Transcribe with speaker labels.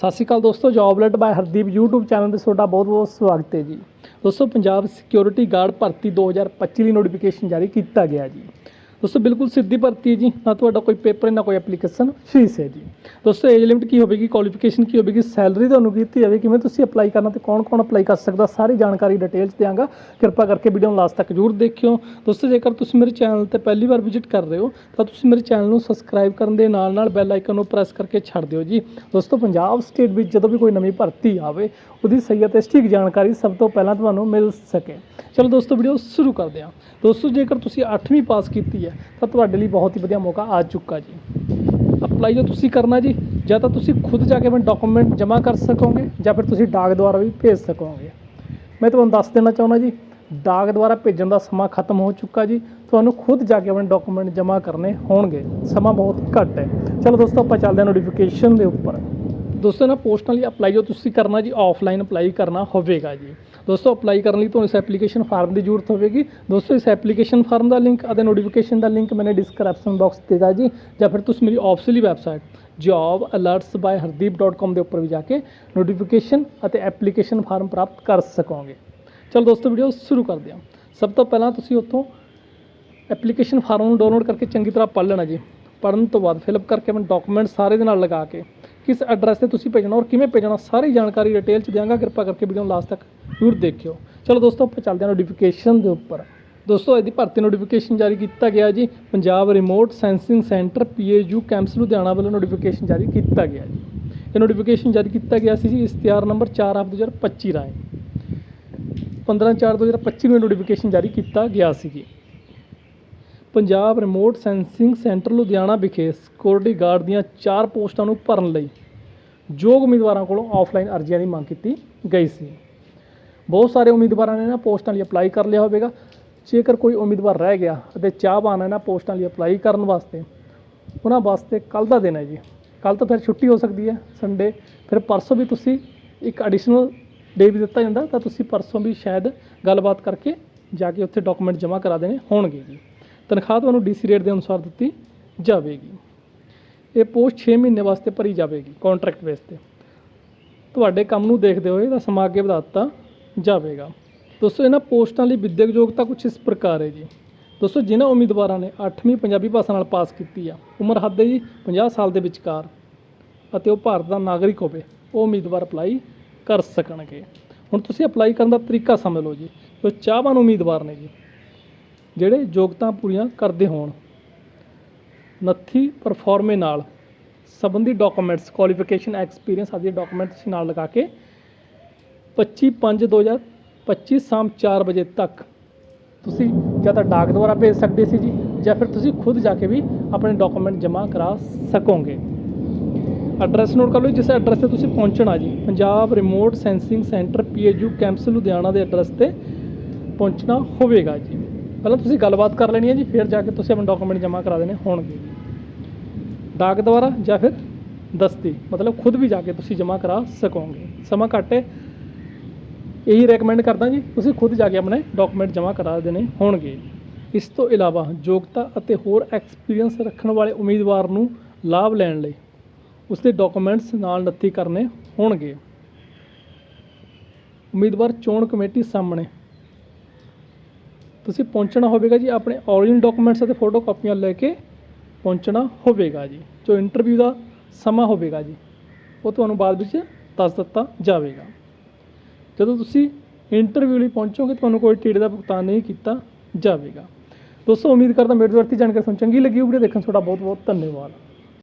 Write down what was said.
Speaker 1: ਸਤਿ ਸ਼੍ਰੀ ਅਕਾਲ ਦੋਸਤੋ ਜੌਬਲੈਟ ਬਾय ਹਰਦੀਪ, YouTube ਚੈਨਲ ਤੇ ਤੁਹਾਡਾ ਬਹੁਤ-ਬਹੁਤ ਸਵਾਗਤ ਹੈ ਜੀ। ਦੋਸਤੋ, ਪੰਜਾਬ ਸਿਕਿਉਰਿਟੀ ਗਾਰਡ ਭਰਤੀ 2025 ਲਈ ਨੋਟੀਫਿਕੇਸ਼ਨ ਜਾਰੀ ਕੀਤਾ ਗਿਆ ਜੀ। ਦੋਸਤੋ, ਬਿਲਕੁਲ ਸਿੱਧੀ ਭਰਤੀ ਹੈ ਜੀ। ਨਾ ਤੁਹਾਡਾ ਕੋਈ ਪੇਪਰ, ਨਾ ਕੋਈ ਐਪਲੀਕੇਸ਼ਨ, ਫੀਸ ਹੈ ਜੀ। ਦੋਸਤੋ ਏਜ ਲਿਮਿਟ ਕੀ ਹੋਵੇਗੀ? ਕੁਆਲੀਫਿਕੇਸ਼ਨ ਕੀ ਹੋਵੇਗੀ? ਸੈਲਰੀ ਤੁਹਾਨੂੰ ਕੀਤੀ ਜਾਵੇ ਕਿਵੇਂ ਤੁਸੀਂ ਅਪਲਾਈ ਕਰਨਾ ਤੇ ਕੌਣ-ਕੌਣ ਅਪਲਾਈ ਕਰ ਸਕਦਾ? ਸਾਰੀ ਜਾਣਕਾਰੀ ਡਿਟੇਲ ਚ ਦਿਆਂਗਾ। ਕਿਰਪਾ ਕਰਕੇ ਵੀਡੀਓ ਨੂੰ ਲਾਸਟ ਤੱਕ ਜ਼ਰੂਰ ਦੇਖਿਓ। ਦੋਸਤੋ, ਜੇਕਰ ਤੁਸੀਂ ਮੇਰੇ ਚੈਨਲ ਤੇ ਪਹਿਲੀ ਵਾਰ ਵਿਜ਼ਿਟ ਕਰ ਰਹੇ ਹੋ, ਤਾਂ ਤੁਸੀਂ ਮੇਰੇ ਚੈਨਲ ਨੂੰ ਸਬਸਕ੍ਰਾਈਬ ਕਰਨ ਦੇ ਨਾਲ-ਨਾਲ ਬੈਲ ਆਈਕਨ ਨੂੰ ਪ੍ਰੈਸ ਕਰਕੇ ਛੱਡ ਦਿਓ ਜੀ। ਦੋਸਤੋ, ਪੰਜਾਬ ਸਟੇਟ ਵਿੱਚ ਜਦੋਂ ਵੀ ਕੋਈ ਨਵੀਂ ਭਰਤੀ ਆਵੇ, ਉਹਦੀ ਸਹੀ ਅਤੇ ਸਟਿਕ ਜਾਣਕਾਰੀ ਸਭ ਤੋਂ ਪਹਿਲਾਂ ਤੁਹਾਨੂੰ ਮਿਲ ਸਕੇ। ਚਲੋ ਦੋਸਤੋ ਵੀਡੀਓ ਸ਼ੁਰੂ ਕਰਦੇ ਹਾਂ। ਦੋਸਤੋ, ਜੇਕਰ ਤੁਸੀਂ 8ਵੀਂ ਪਾਸ ਕੀਤੀ ਹੈ ਤਾਂ ਤੁਹਾਡੇ ਲਈ ਬਹੁਤ ਹੀ ਵਧੀਆ ਮੌਕਾ ਆ ਚੁੱਕਾ ਜੀ। ਅਪਲਾਈ ਜੋ ਤੁਸੀਂ ਕਰਨਾ ਜੀ, ਜਾਂ ਤਾਂ ਤੁਸੀਂ ਖੁਦ ਜਾ ਕੇ ਆਪਣੇ ਡਾਕੂਮੈਂਟ ਜਮ੍ਹਾਂ ਕਰ ਸਕੋਗੇ, ਜਾਂ ਫਿਰ ਤੁਸੀਂ ਡਾਕ ਦੁਆਰਾ ਵੀ ਭੇਜ ਸਕੋਗੇ। ਮੈਂ ਤੁਹਾਨੂੰ ਦੱਸ ਦੇਣਾ ਚਾਹੁੰਦਾ ਜੀ, ਡਾਕ ਦੁਆਰਾ ਭੇਜਣ ਦਾ ਸਮਾਂ ਖਤਮ ਹੋ ਚੁੱਕਾ ਜੀ, ਤੁਹਾਨੂੰ ਖੁਦ ਜਾ ਕੇ ਆਪਣੇ ਡਾਕੂਮੈਂਟ ਜਮ੍ਹਾਂ ਕਰਨੇ ਹੋਣਗੇ। ਸਮਾਂ ਬਹੁਤ ਘੱਟ ਹੈ। ਚਲੋ ਦੋਸਤੋ, ਆਪਾਂ ਚੱਲਦੇ ਹਾਂ ਨੋਟੀਫਿਕੇਸ਼ਨ ਦੇ ਉੱਪਰ। ਦੋਸਤੋ ਨਾ ਪੋਸਟ ਲਈ ਅਪਲਾਈ ਜੋ ਤੁਸੀਂ ਕਰਨਾ ਜੀ ਆਫਲਾਈਨ ਅਪਲਾਈ ਕਰਨਾ ਹੋਵੇਗਾ ਜੀ। ਦੋਸਤੋ ਅਪਲਾਈ ਕਰਨ ਲਈ ਤੁਹਾਨੂੰ ਇਸ ਐਪਲੀਕੇਸ਼ਨ ਫਾਰਮ ਦੀ ਜ਼ਰੂਰਤ ਹੋਵੇਗੀ। ਦੋਸਤੋ, ਇਸ ਐਪਲੀਕੇਸ਼ਨ ਫਾਰਮ ਦਾ ਲਿੰਕ ਅਤੇ ਨੋਟੀਫਿਕੇਸ਼ਨ ਦਾ ਲਿੰਕ ਮੈਨੇ ਡਿਸਕ੍ਰਿਪਸ਼ਨ ਬਾਕਸ ਦਿੱਤਾ ਜੀ। ਜਾਂ ਫਿਰ ਤੁਸੀਂ ਮੇਰੀ ਆਫੀਸ਼ੀਅਲੀ ਵੈਬਸਾਈਟ jobalerts.hardeep.com ਦੇ ਉੱਪਰ ਵੀ ਜਾ ਕੇ ਨੋਟੀਫਿਕੇਸ਼ਨ ਅਤੇ ਐਪਲੀਕੇਸ਼ਨ ਫਾਰਮ ਪ੍ਰਾਪਤ ਕਰ ਸਕੋਗੇ। ਚਲੋ ਦੋਸਤੋ ਵੀਡੀਓ ਸ਼ੁਰੂ ਕਰਦੇ ਹਾਂ। ਸਭ ਤੋਂ ਪਹਿਲਾਂ ਤੁਸੀਂ ਉੱਥੋਂ ਐਪਲੀਕੇਸ਼ਨ ਫਾਰਮ ਨੂੰ ਡਾਊਨਲੋਡ ਕਰਕੇ ਚੰਗੀ ਤਰ੍ਹਾਂ ਪੜ੍ਹ ਲੈਣਾ ਜੀ। ਪੜ੍ਹਨ ਤੋਂ ਬਾਅਦ ਫਿਲਅਪ ਕਰਕੇ ਮੈਂ ਡਾਕੂਮੈਂਟ ਸਾਰੇ ਦੇ ਨਾਲ ਲਗਾ ਕੇ ਕਿਸ ਐਡਰੈਸ ਤੇ ਤੁਸੀਂ ਭੇਜਣਾ ਔਰ ਕਿਵੇਂ ਭੇਜਣਾ, ਸਾਰੀ ਜਾਣਕਾਰੀ ਡਿਟੇਲ ਚ ਦਿਆਂਗਾ। ਕਿਰਪਾ ਕਰਕੇ ਵੀਡੀਓ ਨੂੰ ਲਾਸਟ ਤੱਕ ਜ਼ਰੂਰ ਦੇਖਿਓ। ਚਲੋ ਦੋਸਤੋ, ਆਪਾਂ ਚੱਲਦੇ ਹਾਂ ਨੋਟੀਫਿਕੇਸ਼ਨ ਦੇ ਉੱਪਰ। ਦੋਸਤੋ, ਇਹਦੀ ਭਰਤੀ ਨੋਟੀਫਿਕੇਸ਼ਨ ਜਾਰੀ ਕੀਤਾ ਗਿਆ ਜੀ। Punjab remote sensing centre PAU campus Ludhiana ਵੱਲੋਂ ਨੋਟੀਫਿਕੇਸ਼ਨ ਜਾਰੀ ਕੀਤਾ ਗਿਆ ਜੀ। ਇਹ ਨੋਟੀਫਿਕੇਸ਼ਨ ਜਾਰੀ ਕੀਤਾ ਗਿਆ ਸੀ ਜੀ ਇਸ਼ਤਿਹਾਰ ਨੰਬਰ 4 ਆਫ 2025 ਰਾਹੀਂ। 15 4 2025 ਨੂੰ ਨੋਟੀਫਿਕੇਸ਼ਨ ਜਾਰੀ ਕੀਤਾ ਗਿਆ ਸੀ ਜੀ। Punjab remote sensing centre Ludhiana ਵਿਖੇ ਸਿਕਿਉਰਿਟੀ ਗਾਰਡ ਦੀਆਂ ਚਾਰ ਪੋਸਟਾਂ ਨੂੰ ਭਰਨ ਲਈ ਯੋਗ ਉਮੀਦਵਾਰਾਂ ਕੋਲੋਂ ਆਫਲਾਈਨ ਅਰਜ਼ੀਆਂ ਦੀ ਮੰਗ ਕੀਤੀ ਗਈ ਸੀ। ਬਹੁਤ ਸਾਰੇ ਉਮੀਦਵਾਰਾਂ ਨੇ ਇਹਨਾਂ ਪੋਸਟਾਂ ਲਈ ਅਪਲਾਈ ਕਰ ਲਿਆ ਹੋਵੇਗਾ। ਜੇਕਰ ਕੋਈ ਉਮੀਦਵਾਰ ਰਹਿ ਗਿਆ ਅਤੇ ਚਾਹਵਾਨ ਹੈ ਇਹਨਾਂ ਪੋਸਟਾਂ ਲਈ ਅਪਲਾਈ ਕਰਨ ਵਾਸਤੇ, ਉਹਨਾਂ ਵਾਸਤੇ ਕੱਲ ਦਾ ਦਿਨ ਹੈ ਜੀ। ਕੱਲ ਤਾਂ ਫਿਰ ਛੁੱਟੀ ਹੋ ਸਕਦੀ ਹੈ ਸੰਡੇ ਫਿਰ ਪਰਸੋਂ ਵੀ ਤੁਸੀਂ ਇੱਕ ਐਡੀਸ਼ਨਲ ਡੇ ਵੀ ਦਿੱਤਾ ਜਾਂਦਾ, ਤਾਂ ਤੁਸੀਂ ਪਰਸੋਂ ਵੀ ਸ਼ਾਇਦ ਗੱਲਬਾਤ ਕਰਕੇ ਜਾ ਕੇ ਉੱਥੇ ਡਾਕੂਮੈਂਟ ਜਮ੍ਹਾਂ ਕਰਾ ਦੇਣੇ ਹੋਣਗੇ ਜੀ। ਤਨਖਾਹ ਤੁਹਾਨੂੰ ਡੀਸੀ ਰੇਟ ਦੇ ਅਨੁਸਾਰ ਦਿੱਤੀ ਜਾਵੇਗੀ। ਇਹ ਪੋਸਟ 6 ਮਹੀਨੇ ਵਾਸਤੇ ਭਰੀ ਜਾਵੇਗੀ ਕੰਟਰੈਕਟ ਬੇਸ ਤੇ। ਤੁਹਾਡੇ ਕੰਮ ਨੂੰ ਦੇਖਦੇ ਹੋਏ ਇਹਦਾ ਸਮਾਂ ਅੱਗੇ ਵਧਾ ਦਿੱਤਾ ਜਾਵੇਗਾ। ਦੋਸਤੋ, ਇਹਨਾਂ ਪੋਸਟਾਂ ਲਈ ਵਿਦਿਅਕ ਯੋਗਤਾ ਕੁਝ ਇਸ ਪ੍ਰਕਾਰ ਹੈ ਜੀ। ਦੋਸਤੋ, ਜਿਨ੍ਹਾਂ ਉਮੀਦਵਾਰਾਂ ਨੇ 8ਵੀਂ ਪੰਜਾਬੀ ਭਾਸ਼ਾ ਨਾਲ ਪਾਸ ਕੀਤੀ ਆ, ਉਮਰ ਹੱਦ ਹੈ ਜੀ 50 ਸਾਲ ਦੇ ਵਿਚਕਾਰ, ਅਤੇ ਉਹ ਭਾਰਤ ਦਾ ਨਾਗਰਿਕ ਹੋਵੇ, ਉਹ ਉਮੀਦਵਾਰ ਅਪਲਾਈ ਕਰ ਸਕਣਗੇ। ਹੁਣ ਤੁਸੀਂ ਅਪਲਾਈ ਕਰਨ ਦਾ ਤਰੀਕਾ ਸਮਝ ਲਓ ਜੀ। ਜੋ ਚਾਹਵਾਨ ਉਮੀਦਵਾਰ ਨੇ ਜੀ ਜਿਹੜੇ ਯੋਗਤਾ ਪੂਰੀਆਂ ਕਰਦੇ ਹੋਣ। ਨੱਥੀ ਪਰਫਾਰਮੇ ਨਾਲ ਸੰਬੰਧੀ ਡਾਕੂਮੈਂਟਸ ਕੁਆਲੀਫਿਕੇਸ਼ਨ ਐਕਸਪੀਰੀਅੰਸ ਆਦਿ ਡਾਕੂਮੈਂਟਸ ਨਾਲ ਲਗਾ ਕੇ 25 5 2025 ਸ਼ਾਮ 4 ਵਜੇ ਤੱਕ ਤੁਸੀਂ ਜਾਂ ਤਾਂ ਡਾਕ ਦੁਆਰਾ ਭੇਜ ਸਕਦੇ ਸੀ ਜੀ ਜਾਂ ਫਿਰ ਤੁਸੀਂ ਖੁਦ ਜਾ ਕੇ ਵੀ ਆਪਣੇ ਡਾਕੂਮੈਂਟ ਜਮ੍ਹਾਂ ਕਰਾ ਸਕੋਗੇ। ਐਡਰੈਸ ਨੋਟ ਕਰ ਲਓ ਜਿਸ ਐਡਰੈਸ ਤੇ ਤੁਸੀਂ ਪਹੁੰਚਣਾ ਜੀ, Punjab remote sensing centre PAU campus Ludhiana ਦੇ ਐਡਰੈਸ ਤੇ ਪਹੁੰਚਣਾ ਹੋਵੇਗਾ ਜੀ। ਪਹਿਲਾਂ ਤੁਸੀਂ ਗੱਲਬਾਤ ਕਰ ਲੈਣੀ ਹੈ ਜੀ, ਫਿਰ ਜਾ ਕੇ ਤੁਸੀਂ ਆਪਣੇ ਡਾਕੂਮੈਂਟ ਜਮ੍ਹਾਂ ਕਰਾ ਦੇਣੇ ਹੋਣਗੇ। ਡਾਕ ਦੁਆਰਾ ਜਾਂ ਫਿਰ ਦਸਤੀ, ਮਤਲਬ ਖੁਦ ਵੀ ਜਾ ਕੇ ਤੁਸੀਂ ਜਮ੍ਹਾਂ ਕਰਾ ਸਕੋਗੇ। ਸਮਾਂ ਘੱਟ ਹੈ। ਇਹੀ ਰეკਮੈਂਡ ਕਰਦਾ ਜੀ, ਤੁਸੀਂ ਖੁਦ ਜਾ ਕੇ ਆਪਣੇ ਡਾਕੂਮੈਂਟ ਜਮ੍ਹਾਂ ਕਰਾ ਦੇਣੇ ਹੋਣਗੇ। ਇਸ ਤੋਂ ਇਲਾਵਾ ਯੋਗਤਾ ਅਤੇ ਹੋਰ ਐਕਸਪੀਰੀਅੰਸ ਰੱਖਣ ਵਾਲੇ ਉਮੀਦਵਾਰ ਨੂੰ ਲਾਭ ਲੈਣ ਲਈ ਉਸਦੇ ਡਾਕੂਮੈਂਟਸ ਨਾਲ ਨੱਥੀ ਕਰਨੇ ਹੋਣਗੇ। ਉਮੀਦਵਾਰ ਚੋਣ ਕਮੇਟੀ ਸਾਹਮਣੇ ਤੁਸੀਂ ਪਹੁੰਚਣਾ ਹੋਵੇਗਾ ਜੀ, ਆਪਣੇ ਓਰੀਜਨ ਡਾਕੂਮੈਂਟਸ ਅਤੇ ਫੋਟੋ ਕਾਪੀਆਂ ਲੈ ਕੇ ਪਹੁੰਚਣਾ ਹੋਵੇਗਾ ਜੀ, ਜੋ ਇੰਟਰਵਿਊ ਦਾ ਸਮਾਂ ਹੋਵੇਗਾ ਜੀ, ਉਹ ਤੁਹਾਨੂੰ ਬਾਅਦ ਵਿੱਚ ਦੱਸ ਦਿੱਤਾ ਜਾਵੇਗਾ। ਜਦੋਂ ਤੁਸੀਂ ਇੰਟਰਵਿਊ ਲਈ ਪਹੁੰਚੋਗੇ, ਤੁਹਾਨੂੰ ਕੋਈ ਟਿਕਟ ਦਾ ਭੁਗਤਾਨ ਨਹੀਂ ਕੀਤਾ ਜਾਵੇਗਾ। ਦੋਸਤੋ, ਉਮੀਦ ਕਰਦਾ ਮੇਰੇ ਵਰਤੀ ਜਾਣਕਾਰੀ ਤੁਹਾਨੂੰ ਚੰਗੀ ਲੱਗੀ ਹੋਊ ਵੀਡੀਓ ਦੇਖਣ ਤੁਹਾਡਾ ਬਹੁਤ ਬਹੁਤ ਧੰਨਵਾਦ।